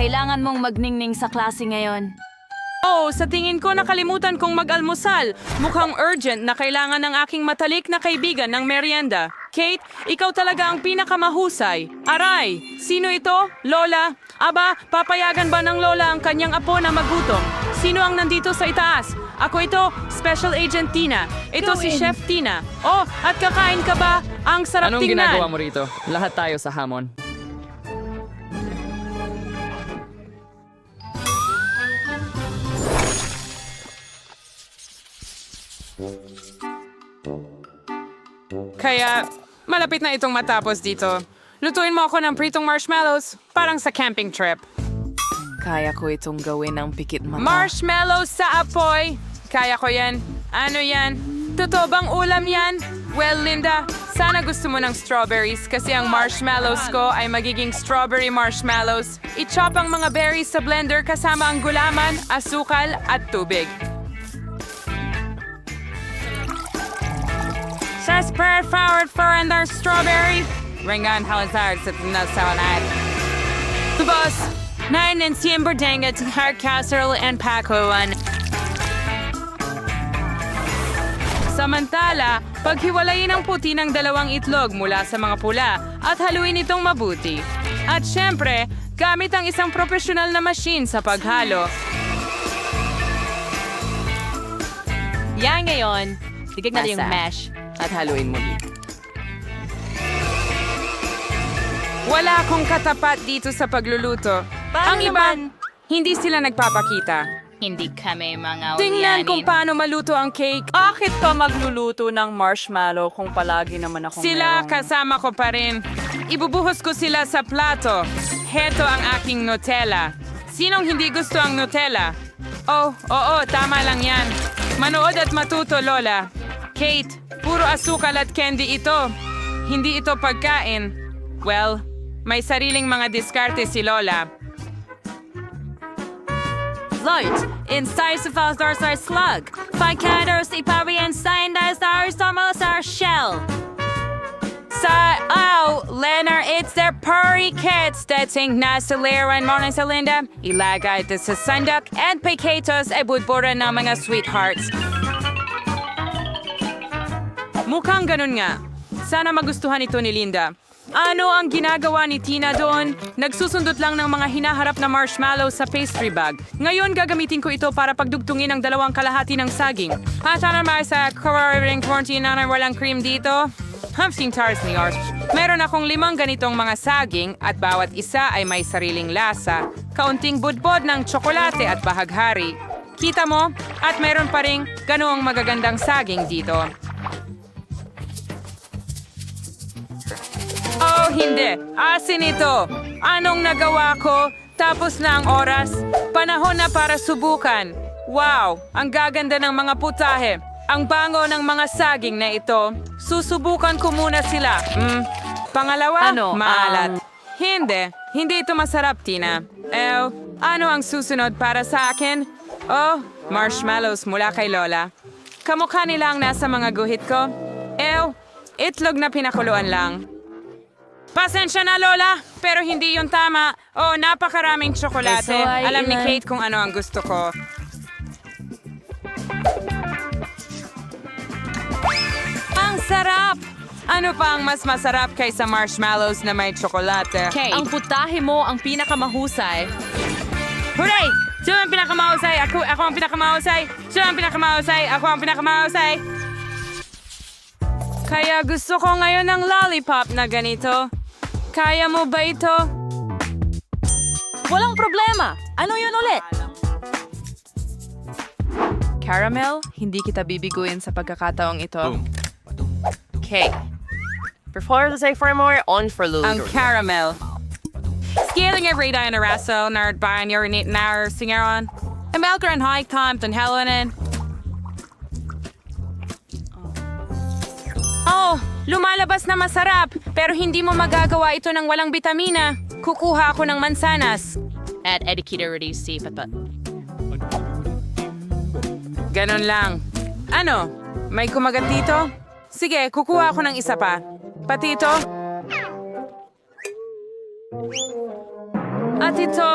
Kailangan mong magningning sa klase ngayon. Oh, sa tingin ko nakalimutan kong mag-almusal. Mukhang urgent na kailangan ng aking matalik na kaibigan ng merienda. Kate, ikaw talaga ang pinakamahusay. Aray, sino ito? Lola? Aba, papayagan ba ng Lola ang kanyang apo na magutom? Sino ang nandito sa itaas? Ako ito, Special Agent Tina. Ito si Chef Tina. Oh, at kakain ka ba? Ang sarap Anong tingnan. ginagawa mo rito? Lahat tayo sa hamon. Kaya, malapit na itong matapos dito. Lutuin mo ako ng pritong marshmallows, parang sa camping trip. Kaya ko itong gawin ng pikit mata. Marshmallows sa apoy! Kaya ko yan. Ano yan? Totoo bang ulam yan? Well, Linda, sana gusto mo ng strawberries kasi ang marshmallows ko ay magiging strawberry marshmallows. I-chop ang mga berries sa blender kasama ang gulaman, asukal at tubig. Spread forward for and strawberry. Ringan halizard sa tinasawanad. Boss, nine and siempre denga to hard casserole and pakuan. Samantala, paghiwalayin ang puti ng dalawang itlog mula sa mga pula at haluin itong mabuti. At syempre, gamit ang isang profesional na machine sa paghalo. Yan ngayon, tigig natin yung Basa. At haluin muli. Wala akong katapat dito sa pagluluto. Paano ang iba, naman? hindi sila nagpapakita. Hindi kami mga Tingnan kung paano maluto ang cake. Bakit ka magluluto ng marshmallow kung palagi naman ako Sila merong- kasama ko pa rin. Ibubuhos ko sila sa plato. Heto ang aking Nutella. Sinong hindi gusto ang Nutella? Oh, oo, tama lang yan. Manood at matuto, Lola. Kate, puro asukal at candy ito. Hindi ito pagkain. Well, may sariling mga diskarte si Lola. Light, in size of our slug. Ficados, ipari and sign as our stomachs our shell. Sa, oh, Leonard, it's their purry kids dating nasa Lera and Mona sa Linda. Ilagay ito sa sandak and picatos ay budbura ng mga sweethearts. Mukhang ganun nga. Sana magustuhan ito ni Linda. Ano ang ginagawa ni Tina doon? Nagsusundot lang ng mga hinaharap na marshmallow sa pastry bag. Ngayon gagamitin ko ito para pagdugtungin ang dalawang kalahati ng saging. At ano naman sa Corona quarantine na walang cream dito? Hamsting tars ni Ars. Meron akong limang ganitong mga saging at bawat isa ay may sariling lasa, kaunting budbod ng tsokolate at bahaghari. Kita mo? At meron pa rin ganoong magagandang saging dito. Hindi. Asin ito. Anong nagawa ko? Tapos na ang oras. Panahon na para subukan. Wow, ang gaganda ng mga putahe. Ang bango ng mga saging na ito. Susubukan ko muna sila. Hmm. Pangalawa, Ano, maalat. ang- Hindi. Hindi ito masarap, Tina. Ew, ano ang susunod para sa akin? Oh, marshmallows mula kay Lola. Kamukha nila ang nasa mga guhit ko. Ew, itlog na pinakuluan lang. Pasensya na, Lola, pero hindi yun tama. Oh, napakaraming tsokolate. Eso ay Alam ni ilan? Kate kung ano ang gusto ko. Ang sarap! Ano pa ang mas masarap kaysa marshmallows na may tsokolate? Kate, ang putahe mo ang pinakamahusay. Hooray! Sino ang pinakamahusay? Ako, ako ang pinakamahusay. Sino ang pinakamahusay? Ako ang pinakamahusay. Kaya gusto ko ngayon ng lollipop na ganito. Kaya mo ba ito? Walang problema! Ano yun ulit? Caramel, hindi kita bibiguin sa pagkakataong ito. Okay. Before the say for more, on for Lou. Ang caramel. Scaling every day in a wrestle, nerd by and urinate an hour, singaron. And Melker and High Time, and Helen. Oh, lumalabas na masarap, pero hindi mo magagawa ito ng walang bitamina. Kukuha ako ng mansanas. At etiquette already safe at Ganon lang. Ano? May kumagat dito? Sige, kukuha ako ng isa pa. Pati ito. At ito,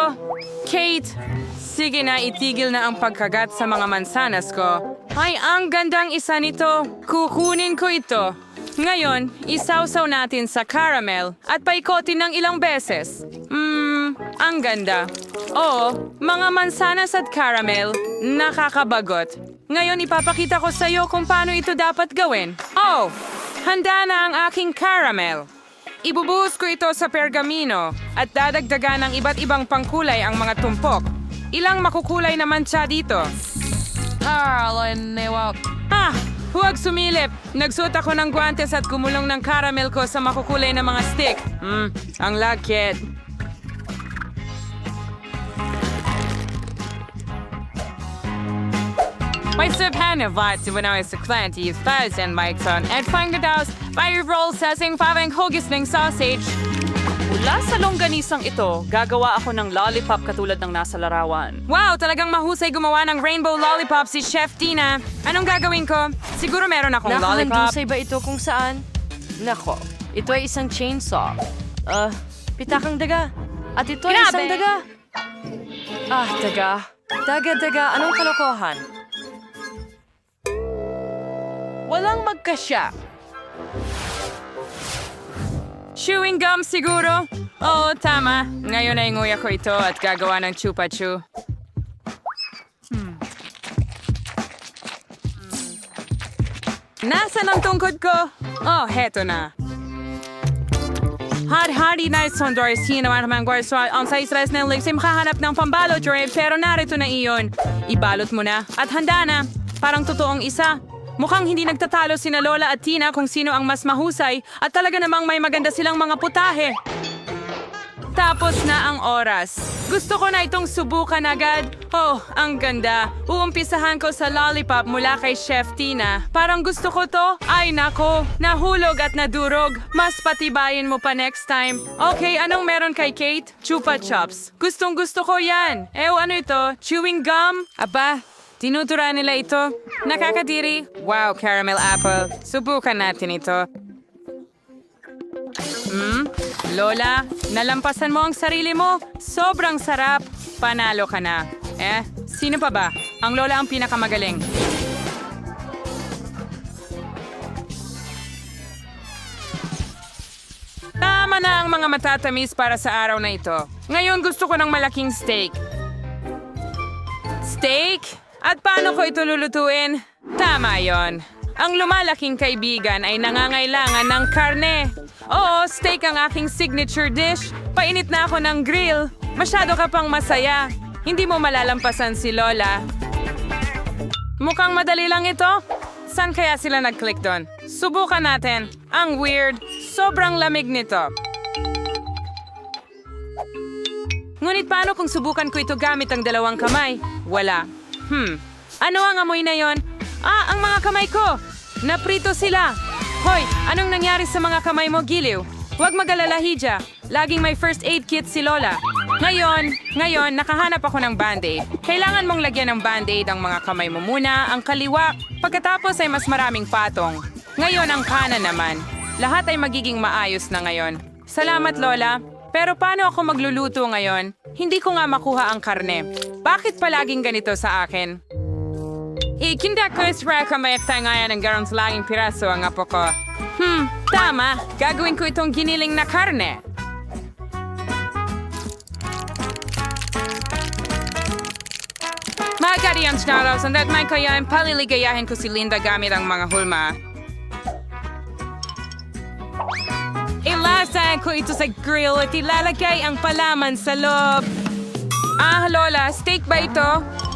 Kate, sige na itigil na ang pagkagat sa mga mansanas ko. Ay, ang gandang isa nito. Kukunin ko ito. Ngayon, isawsaw natin sa caramel at paikotin ng ilang beses. Mmm, ang ganda. Oo, mga mansanas at caramel, nakakabagot. Ngayon ipapakita ko sa iyo kung paano ito dapat gawin. Oh, handa na ang aking caramel. Ibubuhos ko ito sa pergamino at dadagdagan ng iba't ibang pangkulay ang mga tumpok. Ilang makukulay naman siya dito. Ah, huwag sumilip. Nagsuot ako ng guantes at kumulong ng caramel ko sa makukulay na mga stick. Hmm, ang lagkit. May subhana vat when I was i thousand Mikeson at Fangadaus by roll sessing pavang hogisning sausage. Mula sa longganisang ito, gagawa ako ng lollipop katulad ng nasa larawan. Wow, talagang mahusay gumawa ng rainbow lollipop si Chef Tina. Anong gagawin ko? Siguro meron akong lollipop. Nakahandusay ba ito kung saan? Nako, ito ay isang chainsaw. Ah, pitakang daga. At ito ay Grabe! isang daga. Ah, daga. Daga, daga. Anong kalokohan? Walang magkasya. Chewing gum siguro? Oo, tama. Ngayon ay nguya ko ito at gagawa ng chupa chew. Hmm. Nasaan ang tungkod ko? Oh, heto na. Had-hadi na sondores hinawa naman guarso ang sa Israel na ligsim kahanap ng pambalot Dre, pero narito na iyon. Ibalot mo na at handa na. Parang totoong isa. Mukhang hindi nagtatalo sina Lola at Tina kung sino ang mas mahusay at talaga namang may maganda silang mga putahe. Tapos na ang oras. Gusto ko na itong subukan agad. Oh, ang ganda. Uumpisahan ko sa lollipop mula kay Chef Tina. Parang gusto ko to. Ay nako, nahulog at nadurog. Mas patibayin mo pa next time. Okay, anong meron kay Kate? Chupa Chops. Gustong gusto ko yan. Ew, ano ito? Chewing gum? Aba, tinutura nila ito. Nakakadiri. Wow, caramel apple. Subukan natin ito. Hmm? Lola, nalampasan mo ang sarili mo. Sobrang sarap. Panalo ka na. Eh, sino pa ba? Ang Lola ang pinakamagaling. Tama na ang mga matatamis para sa araw na ito. Ngayon gusto ko ng malaking steak. Steak? At paano ko ito lulutuin? Tama yon. Ang lumalaking kaibigan ay nangangailangan ng karne. Oo, steak ang aking signature dish. Painit na ako ng grill. Masyado ka pang masaya. Hindi mo malalampasan si Lola. Mukhang madali lang ito. Saan kaya sila nag-click doon? Subukan natin. Ang weird. Sobrang lamig nito. Ngunit paano kung subukan ko ito gamit ang dalawang kamay? Wala. Hmm. Ano ang amoy na yon? Ah, ang mga kamay ko! Naprito sila! Hoy, anong nangyari sa mga kamay mo, Giliw? Huwag mag-alala, Hija. Laging may first aid kit si Lola. Ngayon, ngayon, nakahanap ako ng band-aid. Kailangan mong lagyan ng band-aid ang mga kamay mo muna, ang kaliwa. Pagkatapos ay mas maraming patong. Ngayon, ang kanan naman. Lahat ay magiging maayos na ngayon. Salamat, Lola. Pero paano ako magluluto ngayon? Hindi ko nga makuha ang karne. Bakit palaging ganito sa akin? Ikinda ko isra ka may ngayon ng garong laging piraso ang apo ko. Hmm, tama. Gagawin ko itong giniling na karne. Magkari ang snarlaw, sandat may kaya paliligayahin ko si Linda gamit ang mga hulma. Ilasan ko ito sa grill at ilalagay ang palaman sa loob. Ah, Lola, steak ba ito?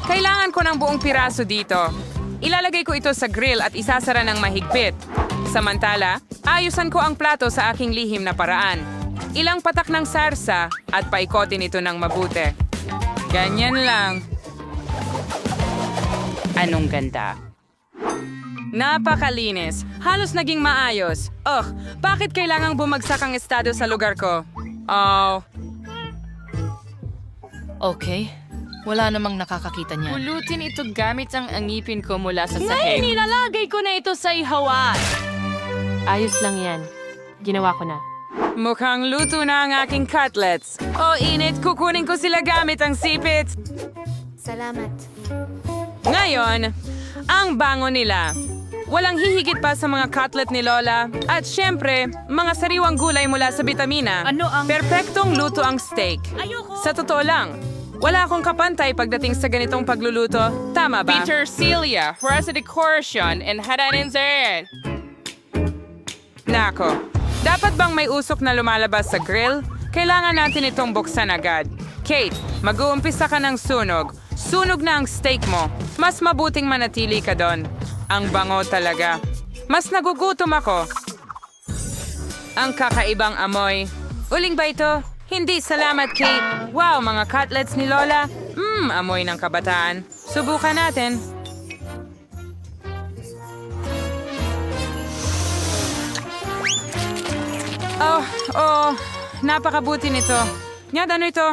Kailangan ko ng buong piraso dito. Ilalagay ko ito sa grill at isasara ng mahigpit. Samantala, ayusan ko ang plato sa aking lihim na paraan. Ilang patak ng sarsa at paikotin ito ng mabuti. Ganyan lang. Anong ganda. Napakalinis. Halos naging maayos. Ugh, bakit kailangang bumagsak ang estado sa lugar ko? Oh, Okay. Wala namang nakakakita niyan. Pulutin ito gamit ang angipin ko mula sa Ngayon, sahig. nilalagay ko na ito sa ihawan. Ayos lang yan. Ginawa ko na. Mukhang luto na ang aking cutlets. O init, kukunin ko sila gamit ang sipit. Salamat. Ngayon, ang bango nila. Walang hihigit pa sa mga cutlet ni Lola. At syempre, mga sariwang gulay mula sa bitamina. Ano ang- Perpektong luto ang steak. Sa totoo lang, wala akong kapantay pagdating sa ganitong pagluluto. Tama ba? Peter Celia, where's the decoration and hadanin there? Nako, dapat bang may usok na lumalabas sa grill? Kailangan natin itong buksan agad. Kate, mag-uumpisa ka ng sunog. Sunog na ang steak mo. Mas mabuting manatili ka doon. Ang bango talaga. Mas nagugutom ako. Ang kakaibang amoy. Uling ba ito? Hindi, salamat, Kate. Wow, mga cutlets ni Lola. Mmm, amoy ng kabataan. Subukan natin. Oh, oh, napakabuti nito. Nyad, ano ito?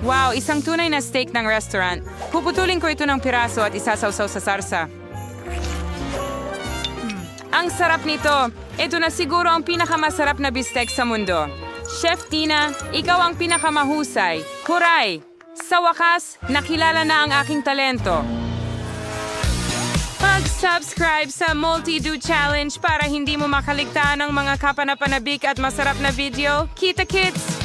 Wow, isang tunay na steak ng restaurant. Puputulin ko ito ng piraso at isasawsaw sa sarsa. Ang sarap nito. Ito na siguro ang pinakamasarap na bistek sa mundo. Chef Tina, ikaw ang pinakamahusay. Huray! Sa wakas, nakilala na ang aking talento. Mag-subscribe sa Multi-Do Challenge para hindi mo makaligtaan ng mga kapanapanabik at masarap na video. Kita kits!